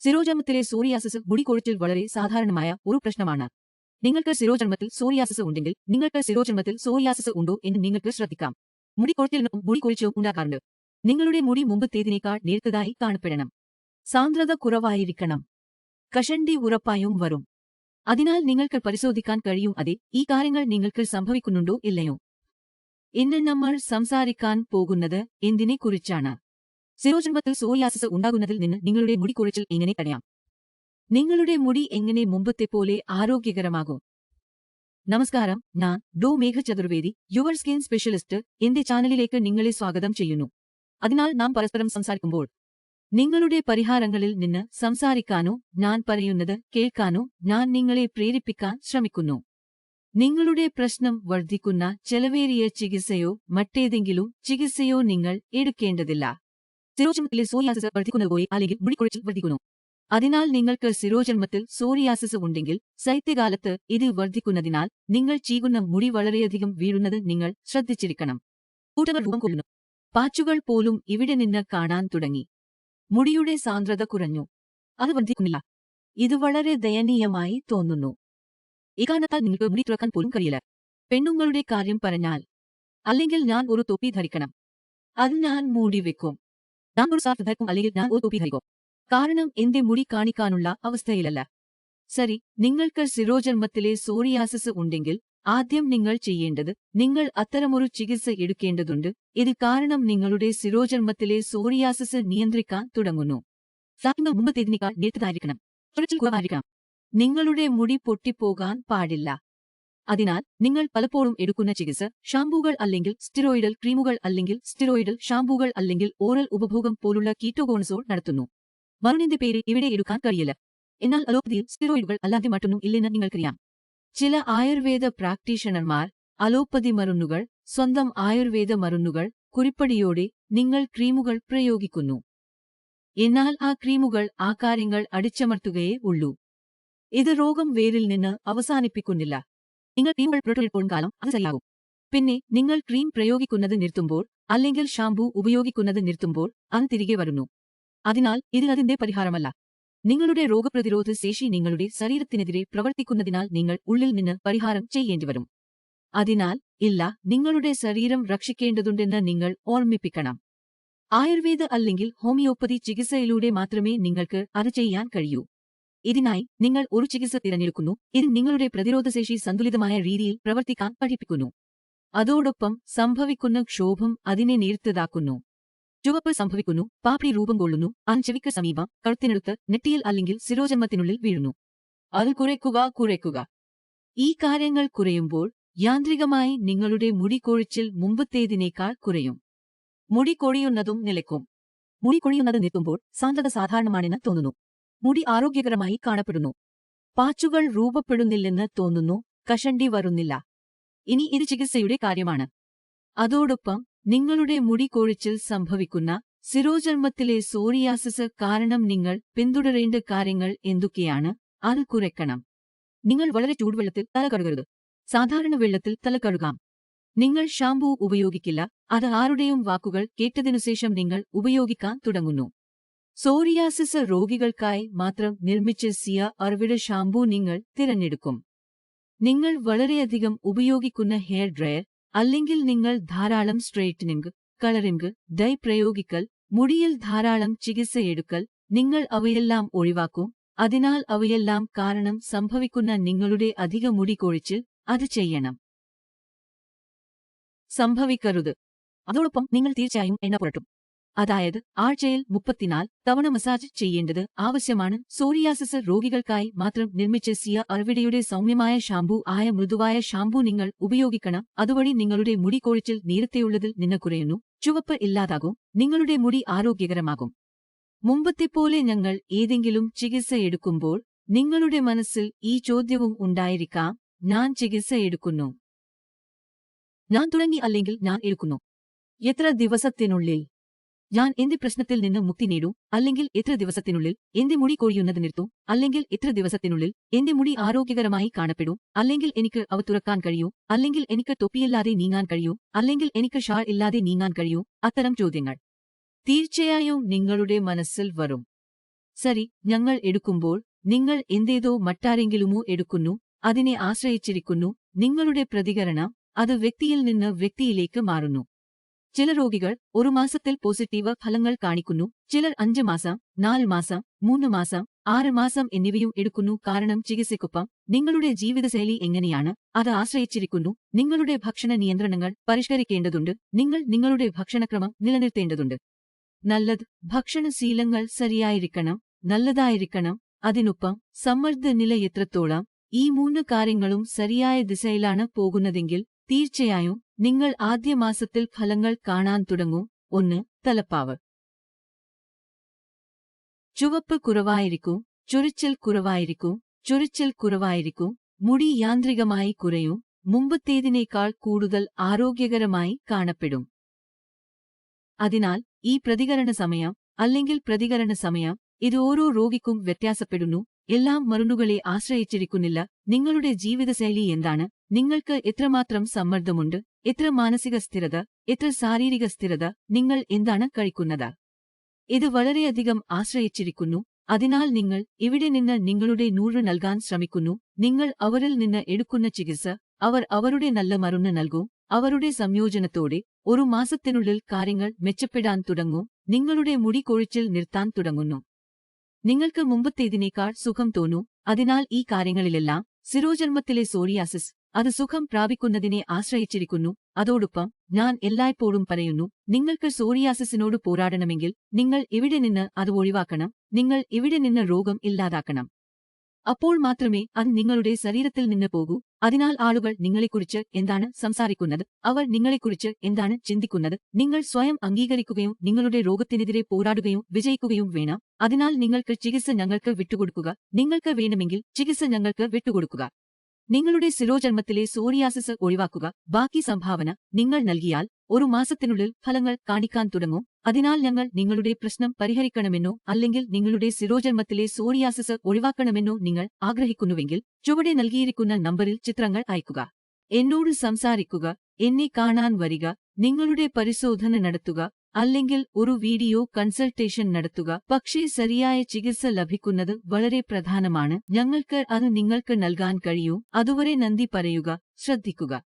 സിരോചർമ്മത്തിലെ psoriasis മുടികൊഴിച്ചിൽ വളരെ സാധാരണമായ ഒരു പ്രശ്നമാണ്. നിങ്ങൾക്ക് സിരോചർമ്മത്തിൽ സൂര്യാസസ് ഉണ്ടെങ്കിൽ നിങ്ങൾക്ക് സിരോചർമ്മത്തിൽ സോറിയാസിസ് ഉണ്ടോ എന്ന് നിങ്ങൾക്ക് ശ്രദ്ധിക്കാം. മുടികൊഴിച്ചിലിനും മുടികൊഴിച്ചും ഉണ്ടാകാറുണ്ട്. നിങ്ങളുടെ മുടി മുമ്പത്തേതിനേക്കാൾ നേർത്തതായി കാണപ്പെടണം. സാന്ദ്രത കുറവായിരിക്കണം. കഷണ്ടി ഉറപ്പായും വരും. അതിനാൽ നിങ്ങൾക്ക് പരിശോധിക്കാൻ കഴിയും അതെ ഈ കാര്യങ്ങൾ നിങ്ങൾക്ക് സംഭവിക്കുന്നുണ്ടോ ഇല്ലയോ? ഇന്ന് നമ്മൾ സംസാരിക്കാൻ പോകുന്നത് എന്തിനെക്കുറിച്ചാണ്? സിരോജന്മത്തിൽ സോറിയാസിസ് ഉണ്ടാകുന്നതിൽ നിന്ന് നിങ്ങളുടെ മുടി കുറിച്ചിൽ എങ്ങനെ തടയാം? നിങ്ങളുടെ മുടി എങ്ങനെ മുമ്പത്തെ പോലെ ആരോഗ്യകരമാകും? നമസ്കാരം ഞാൻ Dr Megha Chaturvedi your skin specialist എന്റെ ചാനലിലേക്ക് നിങ്ങളെ സ്വാഗതം ചെയ്യുന്നു. അതിനാൽ നാം പരസ്പരം സംസാരിക്കുമ്പോൾ നിങ്ങളുടെ പരിഹാരങ്ങളിൽ നിന്ന് സംസാരിക്കാനോ ഞാൻ പറയുന്നത് കേൾക്കാനോ ഞാൻ നിങ്ങളെ പ്രേരിപ്പിക്കാൻ ശ്രമിക്കുന്നു. നിങ്ങളുടെ പ്രശ്നം വർദ്ധിക്കുന്ന ചെലവേറിയ ചികിത്സയോ മറ്റേതെങ്കിലും ചികിത്സയോ നിങ്ങൾ എടുക്കേണ്ടതില്ല. സിരോജന്മത്തിലെ സോറിയാസിസ് വർദ്ധിക്കുന്നത് പോയി അല്ലെങ്കിൽ മുടിക്കുഴച്ചിൽ വർദ്ധിക്കുന്നു അതിനാൽ നിങ്ങൾക്ക് സിരോജന്മത്തിൽ സോറിയാസിസ് ഉണ്ടെങ്കിൽ ശൈത്യകാലത്ത് ഇത് വർദ്ധിക്കുന്നതിനാൽ നിങ്ങൾ ചീകുന്ന മുടി വളരെയധികം വീഴുന്നത് നിങ്ങൾ ശ്രദ്ധിച്ചിരിക്കണം. കൂട്ടങ്ങൾ രൂപം കൊള്ളുന്നു. പാച്ചുകൾ പോലും ഇവിടെ നിന്ന് കാണാൻ തുടങ്ങി. മുടിയുടെ സാന്ദ്രത കുറഞ്ഞു. അത് വർദ്ധിക്കുന്നില്ല ഇത് വളരെ ദയനീയമായി തോന്നുന്നു. ഇക്കാരണത്താൽ നിങ്ങൾക്ക് മുടി തുറക്കാൻ പോലും കഴിയില്ല. പെണ്ണുങ്ങളുടെ കാര്യം പറഞ്ഞാൽ അല്ലെങ്കിൽ ഞാൻ ഒരു തൊപ്പി ധരിക്കണം. അത് ഞാൻ മൂടി ഞാൻ ഒരു സാർഫ് ധരിക്കും അല്ലെങ്കിൽ ഞാൻ ഒരു തൊപ്പി ധരിക്കും കാരണം എന്റെ മുടി കാണിക്കാനുള്ള അവസ്ഥയിലല്ല. ശരി നിങ്ങൾക്ക് സിരോജന്മത്തിലെ സോറിയാസിസ് ഉണ്ടെങ്കിൽ ആദ്യം നിങ്ങൾ ചെയ്യേണ്ടത് നിങ്ങൾ അത്തരമൊരു ചികിത്സ എടുക്കേണ്ടതുണ്ട്. ഇത് കാരണം നിങ്ങളുടെ സിരോജന്മത്തിലെ സോറിയാസിസ് നിയന്ത്രിക്കാൻ തുടങ്ങുന്നു. സാധ്യങ്ങൾ മുമ്പത്തേതിനേക്കാൾ നേരത്തതായിരിക്കണം കുറച്ചിൽ കുറവായിരിക്കണം. നിങ്ങളുടെ മുടി പൊട്ടിപ്പോകാൻ പാടില്ല. അതിനാൽ നിങ്ങൾ പലപ്പോഴും എടുക്കുന്ന ചികിത്സ ഷാംപൂകൾ അല്ലെങ്കിൽ സ്റ്റിറോയിഡൽ ക്രീമുകൾ അല്ലെങ്കിൽ സ്റ്റിറോയിഡൽ ഷാംപൂകൾ അല്ലെങ്കിൽ ഓറൽ ഉപഭോഗം പോലുള്ള കീറ്റോഗോണസോൾ നടത്തുന്നു. മരുന്നിന്റെ പേര് ഇവിടെ എടുക്കാൻ കഴിയില്ല. എന്നാൽ അലോപ്പതിയിൽ സ്റ്റിറോയിഡുകൾ അല്ലാതെ മറ്റൊന്നും ഇല്ലെന്ന് നിങ്ങൾക്കറിയാം. ചില ആയുർവേദ പ്രാക്ടീഷണർമാർ അലോപ്പതി മരുന്നുകൾ സ്വന്തം ആയുർവേദ മരുന്നുകൾ കുറിപ്പടിയോടെ നിങ്ങൾ ക്രീമുകൾ പ്രയോഗിക്കുന്നു. എന്നാൽ ആ ക്രീമുകൾ ആ കാര്യങ്ങൾ അടിച്ചമർത്തുകയേ ഉള്ളൂ. ഇത് രോഗം വേരിൽ നിന്ന് അവസാനിപ്പിക്കുന്നില്ല. നിങ്ങൾ ക്രീമുകൾ പുറത്തുവിടുമ്പോഴും കാലം അത് ശരിയാകും. പിന്നെ നിങ്ങൾ ക്രീം പ്രയോഗിക്കുന്നത് നിർത്തുമ്പോൾ അല്ലെങ്കിൽ ഷാംപൂ ഉപയോഗിക്കുന്നത് നിർത്തുമ്പോൾ അത് തിരികെ വരുന്നു. അതിനാൽ ഇത് അതിന്റെ പരിഹാരമല്ല. നിങ്ങളുടെ രോഗപ്രതിരോധ ശേഷി നിങ്ങളുടെ ശരീരത്തിനെതിരെ പ്രവർത്തിക്കുന്നതിനാൽ നിങ്ങൾ ഉള്ളിൽ നിന്ന് പരിഹാരം ചെയ്യേണ്ടിവരും അതിനാൽ ഇല്ല നിങ്ങളുടെ ശരീരം രക്ഷിക്കേണ്ടതുണ്ടെന്ന് നിങ്ങൾ ഓർമ്മിപ്പിക്കണം. ആയുർവേദ അല്ലെങ്കിൽ ഹോമിയോപ്പതി ചികിത്സയിലൂടെ മാത്രമേ നിങ്ങൾക്ക് അത് ചെയ്യാൻ കഴിയൂ. ഇതിനായി നിങ്ങൾ ഒരു ചികിത്സ തിരഞ്ഞെടുക്കുന്നു. ഇത് നിങ്ങളുടെ പ്രതിരോധശേഷി സന്തുലിതമായ രീതിയിൽ പ്രവർത്തിക്കാൻ പഠിപ്പിക്കുന്നു. അതോടൊപ്പം സംഭവിക്കുന്ന ക്ഷോഭം അതിനെ നേർത്തതാക്കുന്നു ചുവപ്പ് സംഭവിക്കുന്നു പാപ്പി രൂപം കൊള്ളുന്നു അഞ്ചവിക്ക് ചെവിക്ക് സമീപം കഴുത്തിനടുത്ത് നെറ്റിയിൽ അല്ലെങ്കിൽ സിരോജന്മത്തിനുള്ളിൽ വീഴുന്നു. അത് കുറയ്ക്കുക കുറയ്ക്കുക. ഈ കാര്യങ്ങൾ കുറയുമ്പോൾ യാന്ത്രികമായി നിങ്ങളുടെ മുടി കൊഴിച്ചിൽ മുമ്പത്തേതിനേക്കാൾ കുറയും. മുടി കൊഴിയുന്നതും നിലയ്ക്കും മുടി കൊഴിയുന്നത് നിർത്തുമ്പോൾ സാന്ദ്രത സാധാരണമാണെന്ന് തോന്നുന്നു. മുടി ആരോഗ്യകരമായി കാണപ്പെടുന്നു. പാച്ചുകൾ രൂപപ്പെടുന്നില്ലെന്ന് തോന്നുന്നു. കഷണ്ടി വരുന്നില്ല. ഇനി ഇത് ചികിത്സയുടെ കാര്യമാണ്. അതോടൊപ്പം നിങ്ങളുടെ മുടി കൊഴിച്ചിൽ സംഭവിക്കുന്ന സിരോചർമ്മത്തിലെ സോറിയാസിസ് കാരണം നിങ്ങൾ പിന്തുടരേണ്ട കാര്യങ്ങൾ എന്തൊക്കെയാണ്? അത് കുറയ്ക്കണം. നിങ്ങൾ വളരെ ചൂടുവെള്ളത്തിൽ തല കഴുകരുത്. സാധാരണ വെള്ളത്തിൽ തല കഴുകാം. നിങ്ങൾ ഷാംപൂ ഉപയോഗിക്കില്ല. അത് ആരുടെയും വാക്കുകൾ കേട്ടതിനുശേഷം നിങ്ങൾ ഉപയോഗിക്കാൻ തുടങ്ങുന്നു. സോറിയാസിസ് രോഗികൾക്കായി മാത്രം നിർമ്മിച്ച സിയ അർവിഡ ഷാംപൂ നിങ്ങൾ തിരഞ്ഞെടുക്കും. നിങ്ങൾ വളരെയധികം ഉപയോഗിക്കുന്ന ഹെയർ ഡ്രയർ അല്ലെങ്കിൽ നിങ്ങൾ ധാരാളം സ്ട്രെയിറ്റനിംഗ് കളറിംഗ് ഡൈ പ്രയോഗിക്കൽ മുടിയിൽ ധാരാളം ചികിത്സയെടുക്കൽ നിങ്ങൾ അവയെല്ലാം ഒഴിവാക്കും. അതിനാൽ അവയെല്ലാം കാരണം സംഭവിക്കുന്ന നിങ്ങളുടെ അധിക മുടി കൊഴിച്ചിൽ അത് ചെയ്യണം. സംഭവിക്കരുത്. അതോടൊപ്പം നിങ്ങൾ തീർച്ചയായും എണ്ണ പുരട്ടും. അതായത് ആഴ്ചയിൽ മുപ്പത്തിനാല് തവണ മസാജ് ചെയ്യേണ്ടത് ആവശ്യമാണ്. സോറിയാസിസ് രോഗികൾക്കായി മാത്രം നിർമ്മിച്ച സിയ അർവിഡയുടെ സൗമ്യമായ ഷാംപൂ ആയ മൃദുവായ ഷാംപൂ നിങ്ങൾ ഉപയോഗിക്കണം. അതുവഴി നിങ്ങളുടെ മുടി കൊഴിച്ചിൽ നേരത്തെയുള്ളതിൽ നിന്ന് കുറയുന്നു. ചുവപ്പ് ഇല്ലാതാകും. നിങ്ങളുടെ മുടി ആരോഗ്യകരമാകും. മുമ്പത്തെപ്പോലെ ഞങ്ങൾ ഏതെങ്കിലും ചികിത്സ എടുക്കുമ്പോൾ നിങ്ങളുടെ മനസ്സിൽ ഈ ചോദ്യവും ഉണ്ടായിരിക്കാം. ഞാൻ ചികിത്സ എടുക്കുന്നു. ഞാൻ തുടങ്ങി അല്ലെങ്കിൽ ഞാൻ എടുക്കുന്നു. എത്ര ദിവസത്തിനുള്ളിൽ ഞാൻ എന്റെ പ്രശ്നത്തിൽ നിന്ന് മുക്തി നേടും? അല്ലെങ്കിൽ എത്ര ദിവസത്തിനുള്ളിൽ എന്റെ മുടി കൊഴിയുന്നത് നിർത്തും? അല്ലെങ്കിൽ എത്ര ദിവസത്തിനുള്ളിൽ എന്റെ മുടി ആരോഗ്യകരമായി കാണപ്പെടും? അല്ലെങ്കിൽ എനിക്ക് അവ തുറക്കാൻ കഴിയൂ? അല്ലെങ്കിൽ എനിക്ക് തൊപ്പിയില്ലാതെ നീങ്ങാൻ കഴിയൂ? അല്ലെങ്കിൽ എനിക്ക് ഷാൾ ഇല്ലാതെ നീങ്ങാൻ കഴിയൂ? അത്തരം ചോദ്യങ്ങൾ. തീർച്ചയായും നിങ്ങളുടെ മനസ്സിൽ വരും. സരി ഞങ്ങൾ എടുക്കുമ്പോൾ നിങ്ങൾ എന്തേതോ മറ്റാരെങ്കിലുമോ എടുക്കുന്നു അതിനെ ആശ്രയിച്ചിരിക്കുന്നു നിങ്ങളുടെ പ്രതികരണം അത് വ്യക്തിയിൽ നിന്ന് വ്യക്തിയിലേക്ക് മാറുന്നു. ചില രോഗികൾ ഒരു മാസത്തിൽ പോസിറ്റീവ് ഫലങ്ങൾ കാണിക്കുന്നു. ചിലർ അഞ്ച് മാസം നാല് മാസം മൂന്ന് മാസം ആറ് മാസം എന്നിവയും എടുക്കുന്നു. കാരണം ചികിത്സയ്ക്കൊപ്പം നിങ്ങളുടെ ജീവിതശൈലി എങ്ങനെയാണ് അത് ആശ്രയിച്ചിരിക്കുന്നു. നിങ്ങളുടെ ഭക്ഷണ നിയന്ത്രണങ്ങൾ പരിഷ്കരിക്കേണ്ടതുണ്ട്. നിങ്ങൾ നിങ്ങളുടെ ഭക്ഷണക്രമം നിലനിർത്തേണ്ടതുണ്ട്. നല്ലത് ഭക്ഷണശീലങ്ങൾ ശരിയായിരിക്കണം നല്ലതായിരിക്കണം. അതിനൊപ്പം സമ്മർദ്ദ നില എത്രത്തോളം ഈ മൂന്ന് കാര്യങ്ങളും ശരിയായ ദിശയിലാണ് പോകുന്നതെങ്കിൽ തീർച്ചയായും നിങ്ങൾ ആദ്യ മാസത്തിൽ ഫലങ്ങൾ കാണാൻ തുടങ്ങൂ. ഒന്ന് തലപ്പാവ്. ചുവപ്പ് കുറവായിരിക്കും ചൊരിച്ചൽ കുറവായിരിക്കും ചൊരിച്ചൽ കുറവായിരിക്കും മുടി യാന്ത്രികമായി കുറയും മുമ്പത്തേതിനേക്കാൾ കൂടുതൽ ആരോഗ്യകരമായി കാണപ്പെടും. അതിനാൽ ഈ പ്രതികരണ സമയം അല്ലെങ്കിൽ പ്രതികരണ സമയം ഇത് ഓരോ രോഗിക്കും വ്യത്യാസപ്പെടുന്നു എല്ലാം മരുന്നുകളെ ആശ്രയിച്ചിരിക്കുന്നില്ല നിങ്ങളുടെ ജീവിതശൈലി എന്താണ് നിങ്ങൾക്ക് എത്രമാത്രം സമ്മർദ്ദമുണ്ട് എത്ര മാനസിക സ്ഥിരത എത്ര ശാരീരിക സ്ഥിരത നിങ്ങൾ എന്താണ് കഴിക്കുന്നത്? ഇത് വളരെയധികം ആശ്രയിച്ചിരിക്കുന്നു. അതിനാൽ നിങ്ങൾ ഇവിടെ നിന്ന് നിങ്ങളുടെ നൂറ് നൽകാൻ ശ്രമിക്കുന്നു. നിങ്ങൾ അവരിൽ നിന്ന് എടുക്കുന്ന ചികിത്സ അവർ അവരുടെ നല്ല മരുന്ന് നൽകും. അവരുടെ സംയോജനത്തോടെ ഒരു മാസത്തിനുള്ളിൽ കാര്യങ്ങൾ മെച്ചപ്പെടാൻ തുടങ്ങും. നിങ്ങളുടെ മുടി കൊഴിച്ചിൽ നിർത്താൻ തുടങ്ങുന്നു. നിങ്ങൾക്ക് മുമ്പത്തേതിനേക്കാൾ സുഖം തോന്നൂ. അതിനാൽ ഈ കാര്യങ്ങളിലെല്ലാം സിരോജന്മത്തിലെ സോറിയാസിസ് അത് സുഖം പ്രാപിക്കുന്നതിനെ ആശ്രയിച്ചിരിക്കുന്നു. അതോടൊപ്പം ഞാൻ എല്ലായ്പ്പോഴും പറയുന്നു നിങ്ങൾക്ക് സോറിയാസിസിനോട് പോരാടണമെങ്കിൽ നിങ്ങൾ ഇവിടെ നിന്ന് അത് ഒഴിവാക്കണം? നിങ്ങൾ ഇവിടെ നിന്ന് രോഗം ഇല്ലാതാക്കണം? അപ്പോൾ മാത്രമേ അത് നിങ്ങളുടെ ശരീരത്തിൽ നിന്ന് പോകൂ. അതിനാൽ ആളുകൾ നിങ്ങളെക്കുറിച്ച് എന്താണ് സംസാരിക്കുന്നത്? അവർ നിങ്ങളെക്കുറിച്ച് എന്താണ് ചിന്തിക്കുന്നത്? നിങ്ങൾ സ്വയം അംഗീകരിക്കുകയും നിങ്ങളുടെ രോഗത്തിനെതിരെ പോരാടുകയും വിജയിക്കുകയും വേണം. അതിനാൽ നിങ്ങൾക്ക് ചികിത്സ ഞങ്ങൾക്ക് വിട്ടുകൊടുക്കുക. നിങ്ങൾക്ക് വേണമെങ്കിൽ ചികിത്സ ഞങ്ങൾക്ക് വിട്ടുകൊടുക്കുക. നിങ്ങളുടെ ശിരോജന്മത്തിലെ സോറിയാസിസ് ഒഴിവാക്കുക. ബാക്കി സംഭാവന നിങ്ങൾ നൽകിയാൽ ഒരു മാസത്തിനുള്ളിൽ ഫലങ്ങൾ കാണിക്കാൻ തുടങ്ങും. അതിനാൽ ഞങ്ങൾ നിങ്ങളുടെ പ്രശ്നം പരിഹരിക്കണമെന്നോ അല്ലെങ്കിൽ നിങ്ങളുടെ ശിരോജന്മത്തിലെ സോറിയാസിസ് ഒഴിവാക്കണമെന്നോ നിങ്ങൾ ആഗ്രഹിക്കുന്നുവെങ്കിൽ ചുവടെ നൽകിയിരിക്കുന്ന നമ്പറിൽ ചിത്രങ്ങൾ അയക്കുക. എന്നോട് സംസാരിക്കുക. എന്നെ കാണാൻ വരിക. നിങ്ങളുടെ പരിശോധന നടത്തുക. അല്ലെങ്കിൽ ഒരു വീഡിയോ കൺസൾട്ടേഷൻ നടത്തുക. പക്ഷേ ശരിയായ ചികിത്സ ലഭിക്കുന്നത് വളരെ പ്രധാനമാണ്. ഞങ്ങൾക്ക് അത് നിങ്ങൾക്ക് നൽകാൻ കഴിയൂ. അതുവരെ നന്ദി പറയുക. ശ്രദ്ധിക്കുക.